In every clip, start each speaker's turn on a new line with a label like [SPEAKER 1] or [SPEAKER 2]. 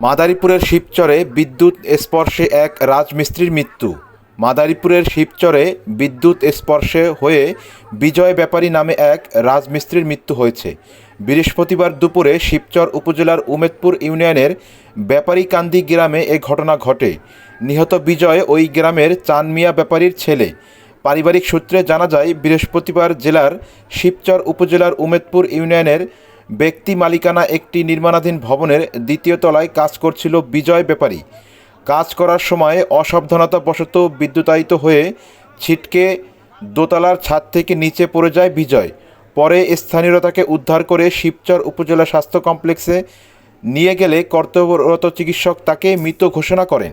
[SPEAKER 1] মাদারীপুরের শিবচরে বিদ্যুৎ স্পর্শে এক রাজমিস্ত্রির মৃত্যু। মাদারীপুরের শিবচরে বিদ্যুৎ স্পর্শে হয়ে বিজয় ব্যাপারী নামে এক রাজমিস্ত্রির মৃত্যু হয়েছে। বৃহস্পতিবার দুপুরে শিবচর উপজেলার উমেদপুর ইউনিয়নের ব্যাপারীকান্দি গ্রামে এ ঘটনা ঘটে। নিহত বিজয় ওই গ্রামের চানমিয়া ব্যাপারীর ছেলে। পারিবারিক সূত্রে জানা যায়, বৃহস্পতিবার জেলার শিবচর উপজেলার উমেদপুর ইউনিয়নের ব্যক্তি মালিকানা একটি নির্মাণাধীন ভবনের দ্বিতীয় তলায় কাজ করছিল বিজয় ব্যাপারী। কাজ করার সময় অসাবধানতাবশত বিদ্যুতায়িত হয়ে ছিটকে দোতলার ছাদ থেকে নিচে পড়ে যায় বিজয়। পরে স্থানীয়রা তাকে উদ্ধার করে শিবচর উপজেলা স্বাস্থ্য কমপ্লেক্সে নিয়ে গেলে কর্তব্যরত চিকিৎসক তাকে মৃত ঘোষণা করেন।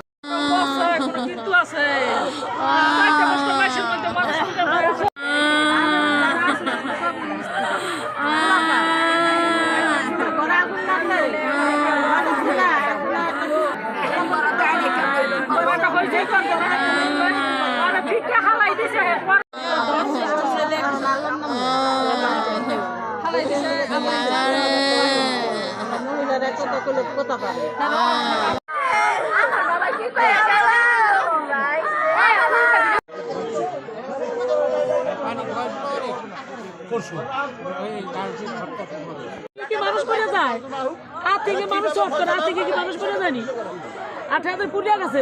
[SPEAKER 2] মানে মানুষ করে যায়? হাত থেকে মানুষ করে থেকে কি মানুষ যায়নি আট হাতে পুড়িয়া গেছে।